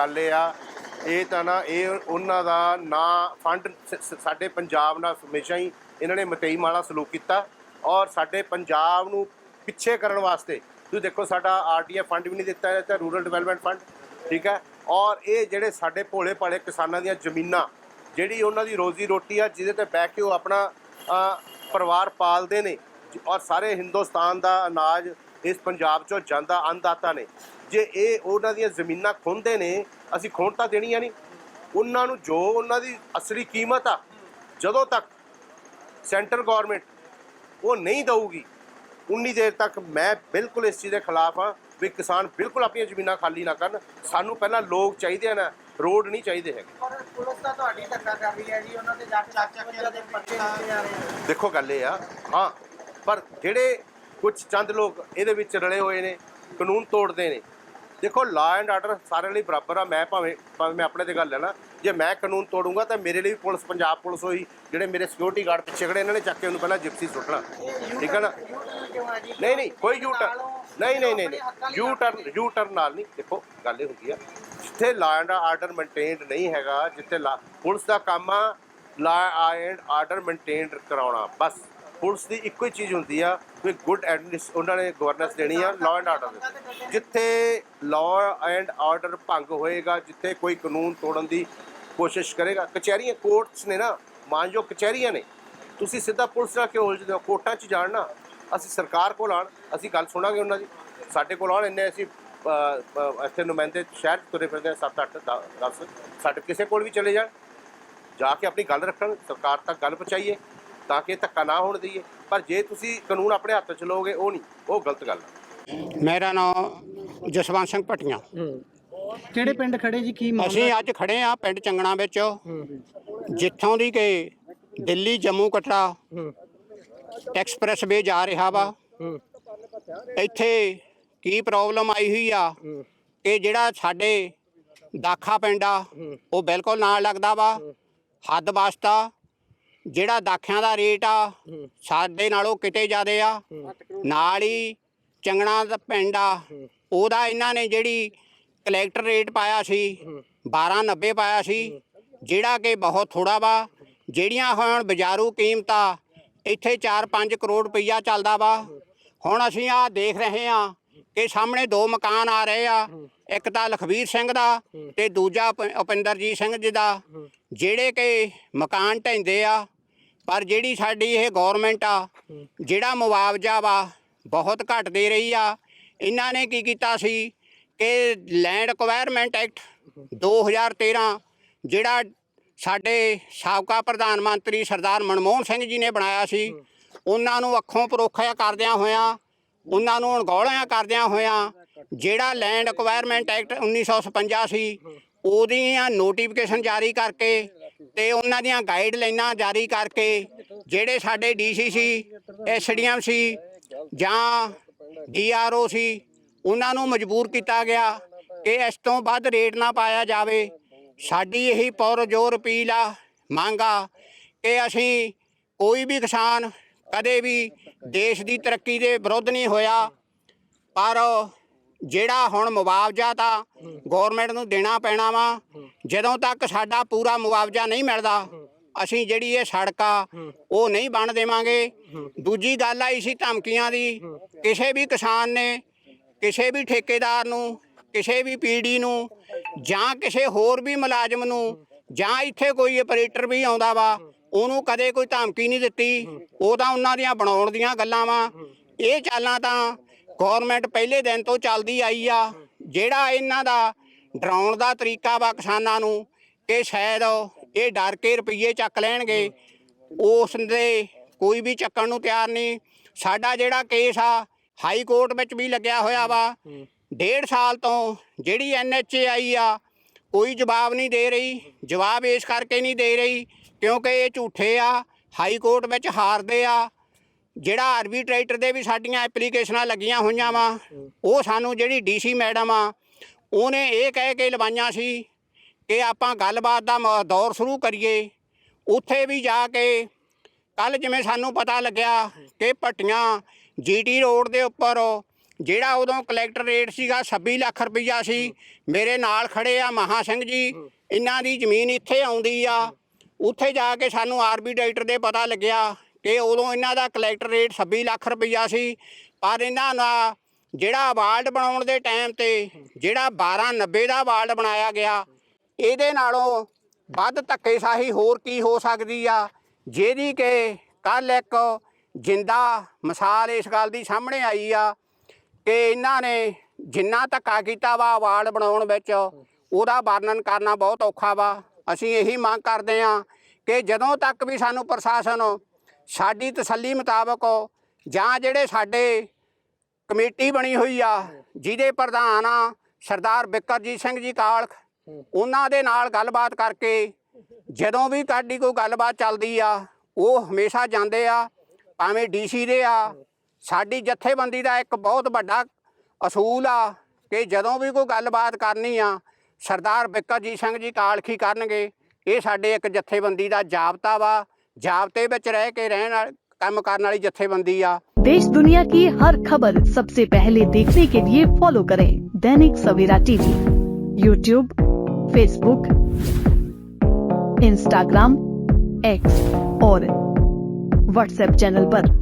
ਗੱਲ ਇਹ ਆ, ਇਹ ਤਾਂ ਨਾ, ਇਹ ਉਹਨਾਂ ਦਾ ਨਾ ਫੰਡ ਸਾਡੇ ਪੰਜਾਬ ਨਾਲ ਹਮੇਸ਼ਾ ਹੀ ਇਹਨਾਂ ਨੇ ਮਤਈ ਮਾਲਾ ਸਲੂਕ ਕੀਤਾ ਔਰ ਸਾਡੇ ਪੰਜਾਬ ਨੂੰ ਪਿੱਛੇ ਕਰਨ ਵਾਸਤੇ, ਤੁਸੀਂ ਦੇਖੋ ਸਾਡਾ ਆਰਟੀਐਫ ਫੰਡ ਵੀ ਨਹੀਂ ਦਿੱਤਾ ਜਾਂਦਾ ਰੂਰਲ ਡਿਵੈਲਪਮੈਂਟ ਫੰਡ ਠੀਕ ਹੈ? ਔਰ ਇਹ ਜਿਹੜੇ ਸਾਡੇ ਭੋਲੇ ਭਾਲੇ ਕਿਸਾਨਾਂ ਦੀਆਂ ਜ਼ਮੀਨਾਂ, ਜਿਹੜੀ ਉਹਨਾਂ ਦੀ ਰੋਜ਼ੀ ਰੋਟੀ ਆ, ਜਿਹਦੇ ਤੇ ਬਹਿ ਕੇ ਉਹ ਆਪਣਾ ਪਰਿਵਾਰ ਪਾਲਦੇ ਨੇ, ਔਰ ਸਾਰੇ ਹਿੰਦੁਸਤਾਨ ਦਾ ਅਨਾਜ ਇਸ ਪੰਜਾਬ ਚੋਂ ਜਾਂਦਾ ਅੰਨਦਾਤਾ ਨੇ। ਜੇ ਇਹ ਉਹਨਾਂ ਦੀਆਂ ਜ਼ਮੀਨਾਂ ਖੁੰਦੇ ਨੇ ਅਸੀਂ ਖੋਣ ਤਾਂ ਦੇਣੀਆਂ ਨਹੀਂ। ਉਹਨਾਂ ਨੂੰ ਜੋ ਉਹਨਾਂ ਦੀ ਅਸਲੀ ਕੀਮਤ ਆ ਜਦੋਂ ਤੱਕ ਸੈਂਟਰ ਗਵਰਨਮੈਂਟ ਉਹ ਨਹੀਂ ਦਊਗੀ ਉਨੀ ਦੇਰ ਤੱਕ ਮੈਂ ਬਿਲਕੁਲ ਇਸ ਚੀਜ਼ ਦੇ ਖਿਲਾਫ ਹਾਂ ਵੀ ਕਿਸਾਨ ਬਿਲਕੁਲ ਆਪਣੀਆਂ ਜ਼ਮੀਨਾਂ ਖਾਲੀ ਨਾ ਕਰਨ। ਸਾਨੂੰ ਪਹਿਲਾਂ ਲੋਕ ਚਾਹੀਦੇ ਆ ਨਾ ਰੋਡ ਨਹੀਂ ਚਾਹੀਦੇ ਹੈਗੇ। ਪਰ ਪੁਲਿਸ ਤਾਂ ਤੁਹਾਡੀ ਧੱਕਾ ਕਰ ਰਹੀ ਹੈ ਜੀ ਉਹਨਾਂ ਤੇ ਜਾ ਕੇ ਚੱਕ ਚੱਕ ਕੇ ਦੇ ਪੱਤੇ ਦਿੱਤੇ ਜਾ ਰਹੇ ਆ। ਦੇਖੋ ਗੱਲ ਇਹ ਆ ਹਾਂ ਪਰ ਜਿਹੜੇ ਕੁਝ ਚੰਦ ਲੋਕ ਇਹਦੇ ਵਿੱਚ ਰਲੇ ਹੋਏ ਨੇ ਕਾਨੂੰਨ ਤੋੜਦੇ ਨੇ ਦੇਖੋ ਲਾ ਐਂਡ ਆਰਡਰ ਸਾਰਿਆਂ ਲਈ ਬਰਾਬਰ ਆ। ਮੈਂ ਭਾਵੇਂ ਭਾਵੇਂ ਮੈਂ ਆਪਣੇ ਤੇ ਗੱਲ ਲੈਣਾ, ਜੇ ਮੈਂ ਕਾਨੂੰਨ ਤੋੜੂੰਗਾ ਤਾਂ ਮੇਰੇ ਲਈ ਵੀ ਪੁਲਿਸ, ਪੰਜਾਬ ਪੁਲਿਸ ਹੋਈ, ਜਿਹੜੇ ਮੇਰੇ ਸਿਕਿਉਰਿਟੀ ਗਾਰਡ ਪਿੱਛੇ ਖੜੇ, ਇਹਨਾਂ ਨੇ ਚੱਕ ਕੇ ਉਹਨੂੰ ਪਹਿਲਾਂ ਜਿਪਸੀ ਸੁੱਟਣਾ। ਠੀਕ ਹੈ ਨਾ? ਨਹੀਂ ਨਹੀਂ, ਕੋਈ ਯੂ ਟਰਨ ਨਹੀਂ ਨਹੀਂ ਨਹੀਂ। ਯੂ ਟਰਨ ਯੂ ਟਰਨ ਨਾਲ ਨਹੀਂ। ਦੇਖੋ, ਗੱਲ ਇਹ ਹੁੰਦੀ ਆ, ਜਿੱਥੇ ਲਾ ਐਂਡ ਆਰਡਰ ਮੇਨਟੇਨਡ ਨਹੀਂ ਹੈਗਾ, ਜਿੱਥੇ ਲਾ ਪੁਲਿਸ ਦਾ ਕੰਮ ਆ ਲਾ ਐਂਡ ਆਰਡਰ ਮੇਨਟੇਨਡ ਕਰਾਉਣਾ। ਬਸ। ਪੁਲਿਸ ਦੀ ਇੱਕੋ ਹੀ ਚੀਜ਼ ਹੁੰਦੀ ਆ ਵੀ ਗੁੱਡ ਐਡਮਿਨਿਸ ਉਹਨਾਂ ਨੇ ਗਵਰਨੈਂਸ ਦੇਣੀ ਆ ਲਾ ਐਂਡ ਆਰਡਰ ਜਿੱਥੇ ਲਾ ਐਂਡ ਆਰਡਰ ਭੰਗ ਹੋਏਗਾ, ਜਿੱਥੇ ਕੋਈ ਕਾਨੂੰਨ ਤੋੜਨ ਦੀ ਕੋਸ਼ਿਸ਼ ਕਰੇਗਾ, ਕਚਹਿਰੀਆਂ ਕੋਰਟਸ ਨੇ ਨਾ ਮਾਨਯੋਗ ਕਚਹਿਰੀਆਂ ਨੇ, ਤੁਸੀਂ ਸਿੱਧਾ ਪੁਲਿਸ ਨਾਲ ਕਿਉਂ ਉਲਝਦੇ ਹੋ? ਕੋਰਟਾਂ 'ਚ ਜਾਣ ਨਾ, ਅਸੀਂ ਸਰਕਾਰ ਕੋਲ ਆਣ ਅਸੀਂ ਗੱਲ ਸੁਣਾਂਗੇ ਉਹਨਾਂ ਦੀ। ਸਾਡੇ ਕੋਲ ਆਉਣ, ਇੰਨੇ ਅਸੀਂ ਇੱਥੇ ਨੁਮਾਇੰਦੇ ਸ਼ਹਿਰ 'ਚ ਤੁਰੇ ਫਿਰਦੇ 7 8 10 ਸਾਡੇ ਕਿਸੇ ਕੋਲ ਵੀ ਚਲੇ ਜਾਣ। ਜਾ ਕੇ ਆਪਣੀ ਗੱਲ ਰੱਖਣ, ਸਰਕਾਰ ਤੱਕ ਗੱਲ ਪਹੁੰਚਾਈਏ। ਤਾਂ ਕਿ ਧੱਕਾ ਨਾ ਹੋਣ ਦਈਏ। ਪਰ ਜੇ ਤੁਸੀਂ ਕਾਨੂੰਨ ਆਪਣੇ ਹੱਥ 'ਚ ਲਓਗੇ ਉਹ ਨਹੀਂ ਉਹ ਗਲਤ ਗੱਲ ਹੈ ਮੇਰਾ ਨਾਮ ਜਸਵੰਤ ਸਿੰਘ ਭਟੀਆਂ। ਕਿਹੜੇ ਪਿੰਡ ਖੜੇ ਜੀ? ਕੀ ਅਸੀਂ ਅੱਜ ਖੜੇ ਆ ਪਿੰਡ ਚੰਗਣਾ ਵਿੱਚ। ਜਿੱਥੋਂ ਦੀ ਕਿ ਦਿੱਲੀ ਜੰਮੂ ਕਟਰਾ ਐਕਸਪ੍ਰੈਸ ਵੇ ਜਾ ਰਿਹਾ ਵਾ। ਇੱਥੇ ਕੀ ਪ੍ਰੋਬਲਮ ਆਈ ਹੋਈ ਆ? ਕਿ ਜਿਹੜਾ ਸਾਡੇ ਦਾਖਾ ਪਿੰਡ ਆ ਉਹ ਬਿਲਕੁਲ ਨਾਲ ਲੱਗਦਾ ਵਾ। ਹੱਦ ਵਾਸਤਾ ਜਿਹੜਾ ਦਾਖਿਆਂ ਦਾ ਰੇਟ ਆ ਸਾਡੇ ਨਾਲੋਂ ਕਿਤੇ ਜ਼ਿਆਦੇ ਆ। ਨਾਲ ਹੀ ਚੰਗਣਾ ਦਾ ਪਿੰਡ ਆ ਉਹਦਾ ਇਹਨਾਂ ਨੇ ਜਿਹੜੀ ਕਲੈਕਟਰ ਰੇਟ ਪਾਇਆ ਸੀ 1290 ਪਾਇਆ ਸੀ ਜਿਹੜਾ ਕਿ ਬਹੁਤ ਥੋੜਾ ਵਾ। ਜਿਹੜੀਆਂ ਹੁਣ ਬਾਜ਼ਾਰੂ ਕੀਮਤਾਂ ਇੱਥੇ 4-5 ਕਰੋੜ ਰੁਪਈਆ ਚੱਲਦਾ ਵਾ। ਹੁਣ ਅਸੀਂ ਆ ਦੇਖ ਰਹੇ ਆ ਕਿ ਸਾਹਮਣੇ ਦੋ ਮਕਾਨ ਆ ਰਹੇ ਆ ਇੱਕ ਤਾਂ ਲਖਵੀਰ ਸਿੰਘ ਦਾ ਤੇ ਦੂਜਾ ਉਪਿੰਦਰਜੀਤ ਸਿੰਘ ਜੀ ਦਾ। ਜਿਹੜੇ ਕਿ ਮਕਾਨ ਢਹਿੰਦੇ ਆ ਪਰ ਜਿਹੜੀ ਸਾਡੀ ਇਹ ਗਵਰਨਮੈਂਟ ਆ ਜਿਹੜਾ ਮੁਆਵਜ਼ਾ ਵਾ ਬਹੁਤ ਘੱਟ ਦੇ ਰਹੀ ਆ। ਇਹਨਾਂ ਨੇ ਕੀ ਕੀਤਾ ਸੀ ਕਿ ਲੈਂਡ ਐਕਵਾਇਰਮੈਂਟ ਐਕਟ 2013 ਜਿਹੜਾ ਸਾਡੇ ਸਾਬਕਾ ਪ੍ਰਧਾਨ ਮੰਤਰੀ ਸਰਦਾਰ ਮਨਮੋਹਨ ਸਿੰਘ ਜੀ ਨੇ ਬਣਾਇਆ ਸੀ ਉਹਨਾਂ ਨੂੰ ਅੱਖੋਂ ਪਰੋਖਿਆ ਕਰਦਿਆਂ ਹੋਇਆਂ ਉਹਨਾਂ ਨੂੰ ਅਣਗੌਲਿਆਂ ਕਰਦਿਆਂ ਹੋਇਆਂ ਜਿਹੜਾ ਲੈਂਡ ਐਕਵਾਇਰਮੈਂਟ ਐਕਟ 1956 ਸੀ ਉਹਦੀਆਂ ਨੋਟੀਫਿਕੇਸ਼ਨ ਜਾਰੀ ਕਰਕੇ ਤੇ ਉਹਨਾਂ ਦੀਆਂ ਗਾਈਡਲਾਈਨਾਂ ਜਾਰੀ ਕਰਕੇ ਜਿਹੜੇ ਸਾਡੇ ਡੀਸੀ ਸੀ ਐਸਡੀਐਮ ਸੀ ਜਾਂ ਡੀਆਰਓ ਸੀ, ਉਹਨਾਂ ਨੂੰ ਮਜਬੂਰ ਕੀਤਾ ਗਿਆ ਕਿ ਇਸ ਤੋਂ ਵੱਧ ਰੇਟ ਨਾ ਪਾਇਆ ਜਾਵੇ। ਸਾਡੀ ਇਹੀ ਪੁਰਜੋਰ ਅਪੀਲ ਆ, ਮੰਗ ਆ ਕਿ ਅਸੀਂ ਕੋਈ ਵੀ ਕਿਸਾਨ ਕਦੇ ਵੀ ਦੇਸ਼ ਦੀ ਤਰੱਕੀ ਦੇ ਵਿਰੁੱਧ ਨਹੀਂ ਹੋਇਆ, ਪਰ ਜਿਹੜਾ ਹੁਣ ਮੁਆਵਜ਼ਾ ਤਾਂ ਗਵਰਨਮੈਂਟ ਨੂੰ ਦੇਣਾ ਪੈਣਾ ਵਾ ਜਦੋਂ ਤੱਕ ਸਾਡਾ ਪੂਰਾ ਮੁਆਵਜ਼ਾ ਨਹੀਂ ਮਿਲਦਾ ਅਸੀਂ ਜਿਹੜੀ ਇਹ ਸੜਕ ਉਹ ਨਹੀਂ ਬਣ ਦੇਵਾਂਗੇ। ਦੂਜੀ ਗੱਲ ਆਈ ਸੀ ਧਮਕੀਆਂ ਦੀ ਕਿਸੇ ਵੀ ਕਿਸਾਨ ਨੇ ਕਿਸੇ ਵੀ ਠੇਕੇਦਾਰ ਨੂੰ ਕਿਸੇ ਵੀ ਪੀਡੀ ਨੂੰ ਜਾਂ ਕਿਸੇ ਹੋਰ ਵੀ ਮੁਲਾਜ਼ਮ ਨੂੰ ਜਾਂ ਇੱਥੇ ਕੋਈ ਆਪਰੇਟਰ ਵੀ ਆਉਂਦਾ ਵਾ ਉਹਨੂੰ ਕਦੇ ਕੋਈ ਧਮਕੀ ਨਹੀਂ ਦਿੱਤੀ। ਉਹ ਤਾਂ ਉਹਨਾਂ ਦੀਆਂ ਬਣਾਉਣ ਦੀਆਂ ਗੱਲਾਂ ਵਾ। ਇਹ ਚਾਲਾਂ ਤਾਂ ਗਵਰਨਮੈਂਟ ਪਹਿਲੇ ਦਿਨ ਤੋਂ ਚੱਲਦੀ ਆਈ ਆ, ਜਿਹੜਾ ਇਹਨਾਂ ਦਾ ਡਰਾਉਣ ਦਾ ਤਰੀਕਾ ਵਾ ਕਿਸਾਨਾਂ ਨੂੰ ਕਿ ਸ਼ਾਇਦ ਇਹ ਡਰ ਕੇ ਰੁਪਈਏ ਚੱਕ ਲੈਣਗੇ ਉਸ ਦੇ ਕੋਈ ਵੀ ਚੱਕਣ ਨੂੰ ਤਿਆਰ ਨਹੀਂ। ਸਾਡਾ ਜਿਹੜਾ ਕੇਸ ਆ, ਹਾਈ ਕੋਰਟ ਵਿੱਚ ਵੀ ਲੱਗਿਆ ਹੋਇਆ ਵਾ। ਡੇਢ ਸਾਲ ਤੋਂ ਜਿਹੜੀ ਐਨਐਚਏ ਆਈ ਆ, ਕੋਈ ਜਵਾਬ ਨਹੀਂ ਦੇ ਰਹੀ, ਜਵਾਬ ਇਸ ਕਰਕੇ ਨਹੀਂ ਦੇ ਰਹੀ ਕਿਉਂਕਿ ਇਹ ਝੂਠੇ ਆ, ਹਾਈ ਕੋਰਟ ਵਿੱਚ ਹਾਰਦੇ ਆ ਜਿਹੜਾ ਆਰਬਿਟ੍ਰੇਟਰ ਦੇ ਵੀ ਸਾਡੀਆਂ ਐਪਲੀਕੇਸ਼ਨਾਂ ਲੱਗੀਆਂ ਹੋਈਆਂ ਵਾ ਉਹ ਸਾਨੂੰ ਜਿਹੜੀ ਡੀਸੀ ਮੈਡਮ ਆ ਉਹਨੇ ਇਹ ਕਹਿ ਕੇ ਲਵਾਈਆਂ ਸੀ ਕਿ ਆਪਾਂ ਗੱਲਬਾਤ ਦਾ ਦੌਰ ਸ਼ੁਰੂ ਕਰੀਏ। ਉੱਥੇ ਵੀ ਜਾ ਕੇ ਕੱਲ ਜਿਵੇਂ ਸਾਨੂੰ ਪਤਾ ਲੱਗਿਆ ਕਿ ਭੱਟੀਆਂ ਜੀਟੀ ਰੋਡ ਦੇ ਉੱਪਰ ਜਿਹੜਾ ਉਦੋਂ ਕਲੈਕਟਰ ਰੇਟ ਸੀਗਾ 26 ਲੱਖ ਰੁਪਈਆ ਸੀ ਮੇਰੇ ਨਾਲ ਖੜੇ ਆ ਮਹਾ ਸਿੰਘ ਜੀ ਇਹਨਾਂ ਦੀ ਜ਼ਮੀਨ ਇੱਥੇ ਆਉਂਦੀ ਆ। ਉੱਥੇ ਜਾ ਕੇ ਸਾਨੂੰ ਆਰਬੀ ਡਾਇਰੈਕਟਰ ਦੇ ਪਤਾ ਲੱਗਿਆ ਕਿ ਉਦੋਂ ਇਹਨਾਂ ਦਾ ਕਲੈਕਟਰ ਰੇਟ 26 ਲੱਖ ਰੁਪਈਆ ਸੀ, ਪਰ ਇਹਨਾਂ ਦਾ ਜਿਹੜਾ ਵਾਰਡ ਬਣਾਉਣ ਦੇ ਟਾਈਮ ਤੇ ਜਿਹੜਾ 1290 ਦਾ ਵਾਰਡ ਬਣਾਇਆ ਗਿਆ, ਇਹਦੇ ਨਾਲੋਂ ਵੱਧ ਧੱਕੇਸ਼ਾਹੀ ਹੋਰ ਕੀ ਹੋ ਸਕਦੀ ਆ, ਜਿਹਦੀ ਕਿ ਕੱਲ ਇੱਕ ਜਿੰਦਾ ਮਿਸਾਲ ਇਸ ਗੱਲ ਦੀ ਸਾਹਮਣੇ ਆਈ ਆ ਕਿ ਇਹਨਾਂ ਨੇ ਜਿੰਨਾ ਧੱਕਾ ਕੀਤਾ ਵਾ ਵਾਰਡ ਬਣਾਉਣ ਵਿੱਚ, ਉਹਦਾ ਵਰਣਨ ਕਰਨਾ ਬਹੁਤ ਔਖਾ ਵਾ। ਅਸੀਂ ਇਹੀ ਮੰਗ ਕਰਦੇ ਆ ਕਿ ਜਦੋਂ ਤੱਕ ਵੀ ਸਾਨੂੰ ਪ੍ਰਸ਼ਾਸਨ ਸਾਡੀ ਤਸੱਲੀ ਮੁਤਾਬਕ ਜਾਂ ਜਿਹੜੇ ਸਾਡੇ ਕਮੇਟੀ ਬਣੀ ਹੋਈ ਆ, ਜਿਹਦੇ ਪ੍ਰਧਾਨ ਆ ਸਰਦਾਰ ਬਿਕਰਜੀਤ ਸਿੰਘ ਜੀ ਕਾਲਖ, ਉਹਨਾਂ ਦੇ ਨਾਲ ਗੱਲਬਾਤ ਕਰਕੇ ਜਦੋਂ ਵੀ ਸਾਡੀ ਕੋਈ ਗੱਲਬਾਤ ਚੱਲਦੀ ਆ, ਉਹ ਹਮੇਸ਼ਾ ਜਾਂਦੇ ਆ, ਭਾਵੇਂ ਡੀਸੀ ਦੇ ਆ। ਸਾਡੀ ਜਥੇਬੰਦੀ ਦਾ ਇੱਕ ਬਹੁਤ ਵੱਡਾ ਅਸੂਲ ਆ ਕਿ ਜਦੋਂ ਵੀ ਕੋਈ ਗੱਲਬਾਤ ਕਰਨੀ ਆ, ਸਰਦਾਰ ਬਿਕਰਜੀਤ ਸਿੰਘ ਜੀ ਕਾਲਖੀ ਕਰਨਗੇ। ਇਹ ਸਾਡੇ ਇੱਕ ਜਥੇਬੰਦੀ ਦਾ ਜਾਬਤਾ ਵਾ। ਜਾਬਤੇ ਵਿੱਚ ਰਹਿ ਕੇ ਰਹਿਣ ਵਾਲ- ਕੰਮ ਕਰਨ ਵਾਲੀ ਜਥੇਬੰਦੀ ਆ देश दुनिया की हर खबर सबसे पहले देखने के लिए फॉलो करें Dainik Savera TV YouTube Facebook Instagram X और व्हाट्सएप चैनल पर।